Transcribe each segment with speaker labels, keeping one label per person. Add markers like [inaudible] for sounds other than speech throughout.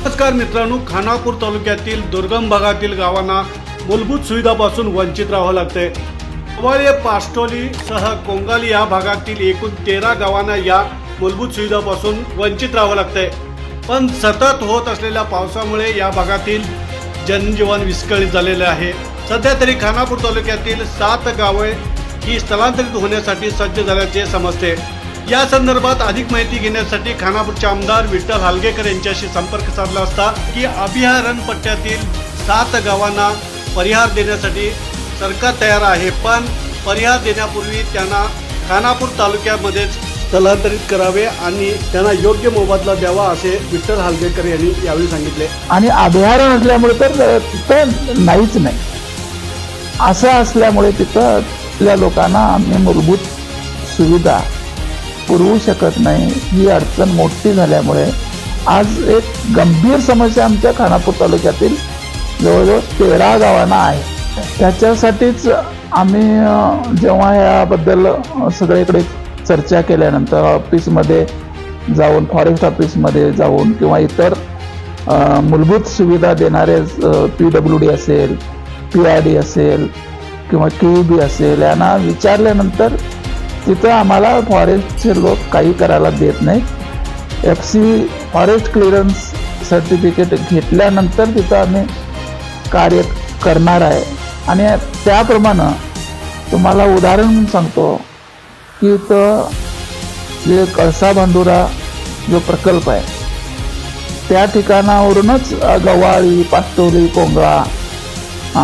Speaker 1: नमस्कार मित्रांनो खानापूर तालुक्यातील दुर्गम भागातील गावांना मूलभूत सुविधापासून वंचित राहावं लागतंय. कवाळे पास्टोली सह कोंगाली या भागातील एकूण तेरा गावांना या मूलभूत सुविधापासून वंचित राहावं लागतंय. पण सतत होत असलेल्या पावसामुळे या भागातील जनजीवन विस्कळीत झालेले आहे. सध्या तरी खानापूर तालुक्यातील सात गावे ही स्थलांतरित होण्यासाठी सज्ज झाल्याचे समजते. या संदर्भात अधिक माहिती घेण्यासाठी खानापूरचे आमदार विठ्ठल हालगेकर यांच्याशी संपर्क साधला असता की अभयारण्य पट्ट्यातील सात गावांना परिहार देण्यासाठी सरकार तयार आहे पण परिहार देण्यापूर्वी त्यांना खानापूर तालुक्यामध्येच स्थलांतरित करावे आणि त्यांना योग्य मोबदला द्यावा असे विठ्ठल हालगेकर यांनी यावेळी सांगितले.
Speaker 2: आणि अभयारण्य असल्यामुळे तर तिथं नाहीच नाही. असं असल्यामुळे तिथं तिथल्या लोकांना आम्ही मूलभूत सुविधा पुरवू शकत नाही. ही अडचण मोठी झाल्यामुळे आज एक गंभीर समस्या आमच्या खानापूर तालुक्यातील जवळजवळ तेरा गावांना आहे. त्याच्यासाठीच आम्ही जेव्हा याबद्दल सगळीकडे चर्चा केल्यानंतर ऑफिसमध्ये जाऊन फॉरेस्ट ऑफिसमध्ये जाऊन किंवा इतर मूलभूत सुविधा देणारे पी डब्ल्यू डी असेल पी आय डी असेल किंवा के बी असेल यांना विचारल्यानंतर तिथं आम्हाला फॉरेस्टचे लोक काही करायला देत नाहीत. F C forest clearance certificate घेतल्यानंतर तिथं आम्ही कार्य करणार आहे. आणि त्याप्रमाणे तुम्हाला उदाहरण सांगतो की इथं जे कळसा बांधुरा जो प्रकल्प आहे त्या ठिकाणावरूनच अ, गवाळी पास्तोली कोंगळा अ,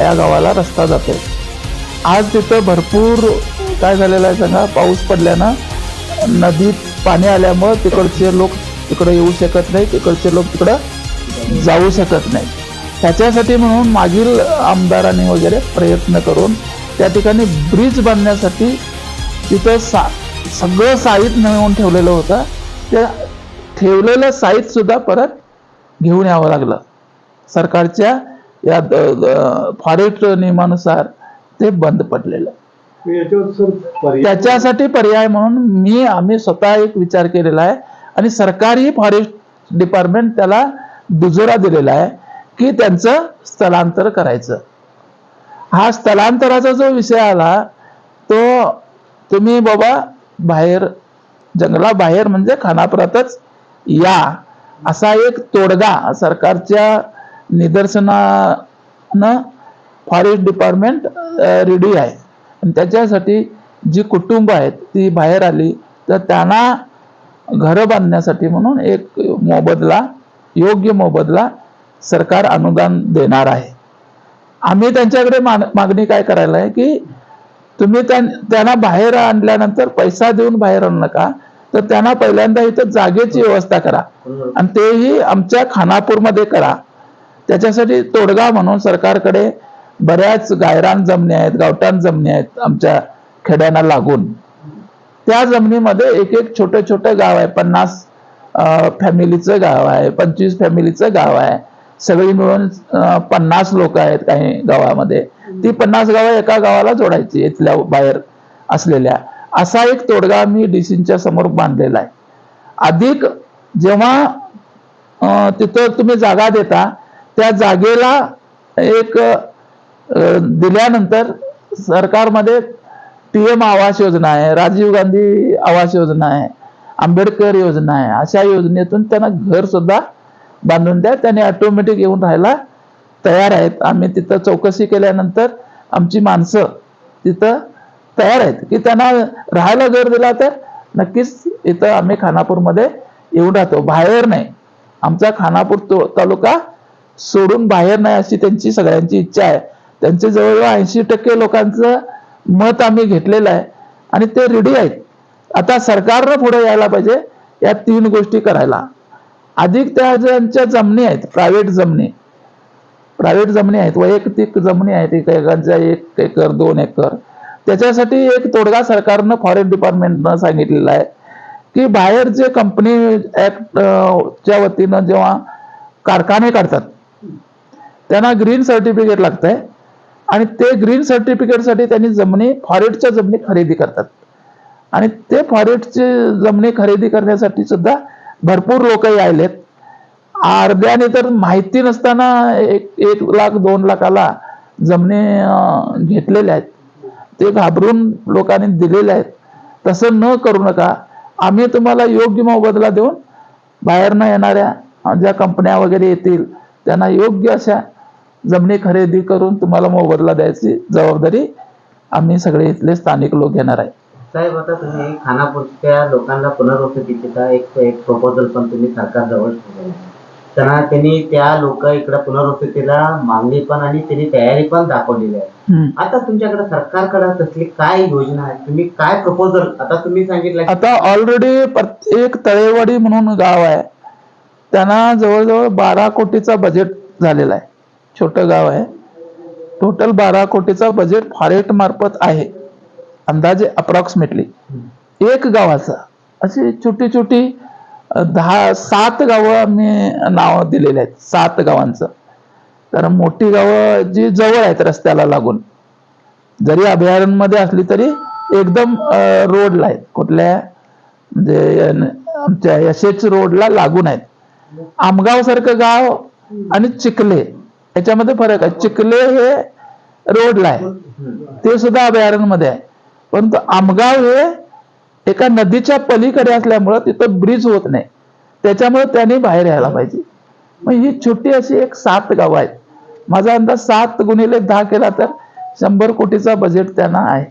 Speaker 2: या गावाला रस्ता जातो. आज तिथं भरपूर काय झालेलं आहे सांगा पाऊस पडल्यानं नदीत पाणी आल्यामुळं तिकडचे लोक तिकडं येऊ शकत नाही तिकडचे लोक तिकडं जाऊ शकत नाही त्याच्यासाठी म्हणून मागील आमदारांनी वगैरे प्रयत्न करून त्या ठिकाणी ब्रिज बांधण्यासाठी तिथं सा सगळं साहित्य नेऊन ठेवलेलं होतं. त्या ठेवलेलं साहित्य परत घेऊन यावं लागलं. सरकारच्या या फॉरेस्ट नियमानुसार ते बंद पडलेलं. त्याच्यासाठी पर्याय म्हणून मी आम्ही स्वतः एक विचार केलेला आहे आणि सरकारी फॉरेस्ट डिपार्टमेंट त्याला दुजोरा दिलेला आहे की त्यांचं स्थलांतर करायचं. हा स्थलांतराचा जो विषय आला तो तुम्ही बाबा बाहेर जंगलाबाहेर म्हणजे खानापुरातच या. असा एक तोडगा सरकारच्या निदर्शनानं फॉरेस्ट डिपार्टमेंट रेडी आहे. आणि त्याच्यासाठी जी कुटुंब आहेत ती बाहेर आली तर त्यांना घरं बांधण्यासाठी म्हणून एक मोबदला योग्य मोबदला सरकार अनुदान देणार आहे. आम्ही त्यांच्याकडे मागणी काय करायला आहे की तुम्ही त्यांना बाहेर आणल्यानंतर पैसा देऊन बाहेर आणू नका तर त्यांना पहिल्यांदा इथं जागेची व्यवस्था करा. आणि तेही आमच्या खानापूरमध्ये करा. त्याच्यासाठी तोडगा म्हणून सरकारकडे बऱ्याच गायरान जमिनी आहेत गावठाण जमिनी आहेत आमच्या खेड्यांना लागून. त्या जमिनीमध्ये एक एक छोटं छोटं गाव आहे. पन्नास फॅमिलीचं गाव आहे पंचवीस फॅमिलीचं गाव आहे. सगळी मिळून पन्नास लोक आहेत काही गावामध्ये. ती पन्नास गावं एका गावाला जोडायची इथल्या बाहेर असलेल्या. असा एक तोडगा मी डीसीच्या समोर बांधलेला आहे. अधिक जेव्हा तिथं तुम्ही जागा देता त्या जागेला एक दिल्यानंतर सरकारमध्ये पी एम आवास योजना आहे राजीव गांधी आवास योजना आहे आंबेडकर योजना आहे अशा योजनेतून त्यांना घर सुद्धा बांधून द्या. त्याने ऑटोमॅटिक येऊन राहायला तयार आहेत. आम्ही तिथं चौकशी केल्यानंतर आमची माणसं तिथं तयार आहेत. की त्यांना राहायला घर दिला तर नक्कीच इथं आम्ही खानापूरमध्ये येऊन राहतो. बाहेर नाही. आमचा खानापूर तो तालुका सोडून बाहेर नाही अशी त्यांची सगळ्यांची इच्छा आहे. त्यांचे जवळजवळ ऐंशी टक्के लोकांचं मत आम्ही घेतलेलं आहे. आणि ते रेडी आहेत. आता सरकारनं पुढे यायला पाहिजे या तीन गोष्टी करायला. अधिक त्या ज्यांच्या जमिनी आहेत प्रायव्हेट जमिनी. प्रायव्हेट जमिनी आहेत वैयक्तिक जमिनी आहेत एक एक एकर दोन एकर. त्याच्यासाठी एक तोडगा सरकारनं फॉरेन डिपार्टमेंटनं सांगितलेला आहे की बाहेर जे कंपनी ऍक्ट च्या वतीनं जेव्हा कारखाने काढतात त्यांना ग्रीन सर्टिफिकेट लागतंय. आणि ते ग्रीन सर्टिफिकेटसाठी त्यांनी जमिनी फॉरेटच्या जमिनी खरेदी करतात. आणि ते फॉरेटचे जमिनी खरेदी करण्यासाठी सुद्धा भरपूर लोक यायलेत. अर्ध्याने तर माहिती नसताना एक एक लाख दोन लाखाला जमिनी घेतलेल्या आहेत. ते घाबरून लोकांनी दिलेले आहेत. तसं न करू नका. आम्ही तुम्हाला योग्य मोबदला देऊन बाहेरनं येणाऱ्या ज्या कंपन्या वगैरे येतील त्यांना योग्य अशा जमिनी खरेदी करून तुम्हाला मोबदला द्यायची जबाबदारी आम्ही सगळे इथले स्थानिक लोक घेणार आहे.
Speaker 3: साहेब आता तुम्ही खानापूरच्या लोकांना पुनर्वसतीचा एक एक प्रपोजल पण तुम्ही सरकारजवळ ठेवलेला आहे. त्यांना त्यांनी त्या लोक इकडे पुनर्वसतीला मागणी पण आणि त्यांनी तयारी पण दाखवलेली आहे. आता तुमच्याकडे सरकारकडे तसली काय योजना आहे? तुम्ही काय प्रपोजल आता तुम्ही सांगितलं
Speaker 2: आता ऑलरेडी प्रत्येक तळेवाडी म्हणून गाव आहे. त्यांना जवळजवळ बारा कोटीचा बजेट झालेला आहे. छोटं गाव आहे. टोटल बारा कोटीचा बजेट फॉरेस्ट मार्फत आहे. अंदाजे अप्रॉक्सिमेटली एक गावाचा. अशी छोटी छोटी दहा सात गावं आम्ही नाव दिलेले आहेत. सात गावांचं. कारण मोठी गावं जी जवळ आहेत रस्त्याला लागून. जरी अभयारण्यमध्ये असली तरी एकदम रोडला आहेत. कुठल्या म्हणजे आमच्या यशेच रोडला लागून आहेत. आमगाव सारखं गाव आणि चिखले. याच्यामध्ये फरक आहे. चिखले हे रोडला आहे. ते सुद्धा अभयारण्यमध्ये आहे. परंतु आमगाव हे एका नदीच्या पलीकडे असल्यामुळं तिथं ब्रिज होत नाही. त्याच्यामुळे त्यांनी बाहेर यायला पाहिजे. मग ही छोटी अशी एक सात गावं आहेत. माझा अंदाज सात गुणिले दहा केला तर शंभर कोटीचा बजेट त्यांना आहे.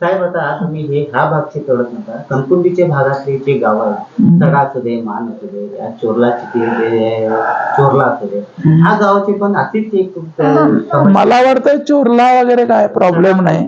Speaker 3: साहेब आता तुम्ही हे ह्या भागचे कळत नका कणकुंडीचे भागातले जे गाव आहेत
Speaker 2: हम्म.
Speaker 3: सडा असू दे मान असू दे या चोरला चोरला असू दे. ह्या गावाची पण अशीच एक समस्या [laughs]
Speaker 2: मला वाटतं चोरला वगैरे काय प्रॉब्लेम नाही.